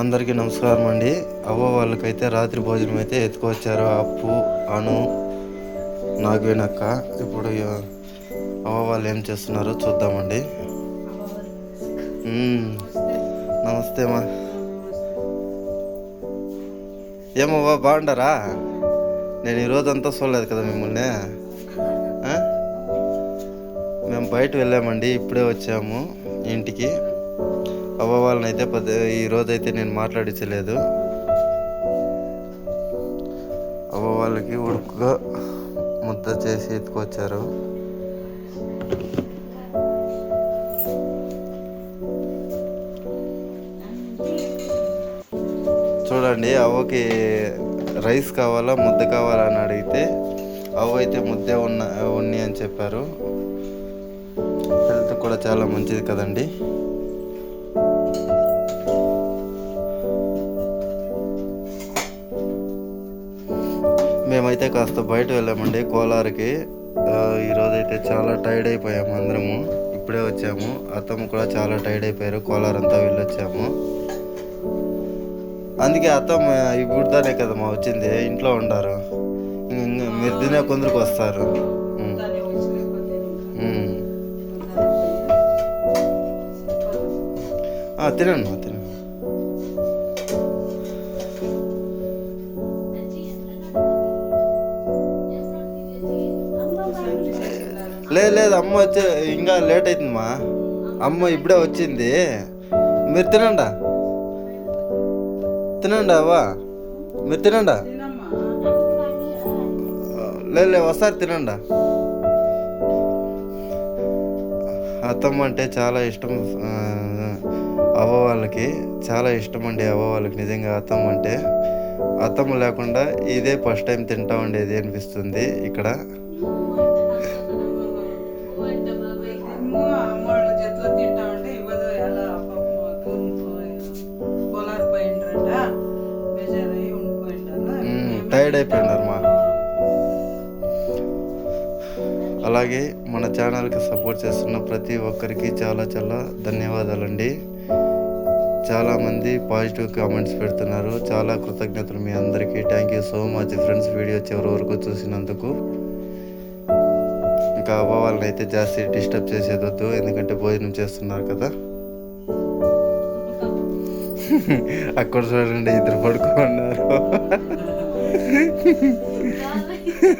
అందరికీ నమస్కారం అండి. అవ్వ వాళ్ళకైతే రాత్రి భోజనం అయితే ఎత్తుకొచ్చారు. అప్పు అను నాగవేనక్క ఇప్పుడు అవ్వ వాళ్ళు ఏం చేస్తున్నారో చూద్దామండి. నమస్తే మా ఏమవ్వా బాగుండరా? నేను ఈరోజంతా అంతా చూడలేదు కదా మిమ్మల్ని. మేము బయట వెళ్ళామండి. ఇప్పుడే వచ్చాము ఇంటికి. అవ్వ వాళ్ళని అయితే ఈ రోజైతే నేను మాట్లాడించలేదు. అవ్వ వాళ్ళకి ఉడుకుగా ముద్ద చేసి ఎత్తుకొచ్చారు. చూడండి అవ్వకి రైస్ కావాలా ముద్ద కావాలా అని అడిగితే అవ్వ అయితే ముద్దే ఉన్న ఉన్ని అని చెప్పారు. హెల్త్ కూడా చాలా మంచిది కదండి. మేమైతే కాస్త బయట వెళ్ళామండి. కోలార్కి. ఈరోజైతే చాలా టైర్డ్ అయిపోయాము అందరము. ఇప్పుడే వచ్చాము. అత్తమ్మ కూడా చాలా టైర్డ్ అయిపోయారు. కోలార్ అంతా వెళ్ళొచ్చాము. అందుకే అత్తమ్మ ఇప్పుడుదానే కదమ్మా వచ్చింది. ఇంట్లో ఉండారు. మీరు తినే కొందరికి వస్తారు. ఉమ్. తినండి తినండి. లేదు లేదు అమ్మ వచ్చే ఇంకా లేట్ అవుతుందమ్మా అమ్మ ఇప్పుడే వచ్చింది. మీరు తినండా? తినండి అవ్వా? మీరు తినండా? లేదు లేదు ఒకసారి తినండా? అత్తమ్మ అంటే చాలా ఇష్టం అవ్వ వాళ్ళకి. చాలా ఇష్టం అండి అవ్వ వాళ్ళకి నిజంగా అత్తమ్మ అంటే. అత్తమ్మ లేకుండా ఇదే ఫస్ట్ టైం తింటా ఉండేది అనిపిస్తుంది ఇక్కడ. చేతిలో తింటా ఉంటే ఇవ్వదు. ఎలా? పాపం పోయిండ్రంట. టైర్డ్ అయిపోయినారు మా అలాగే మన ఛానల్కి సపోర్ట్ చేస్తున్న ప్రతి ఒక్కరికి చాలా చాలా ధన్యవాదాలండి. చాలామంది పాజిటివ్ కామెంట్స్ పెడుతున్నారు. చాలా కృతజ్ఞతలు మీ అందరికీ. Thank you so much friends video చివరి వరకు చూసినందుకు ఇంకా అవ్వ వాళ్ళని అయితే జాస్తి డిస్టర్బ్ చేసేదొద్దు ఎందుకంటే భోజనం చేస్తున్నారు కదా. అక్కడ చూడండి ఇద్దరు పడుకున్నారు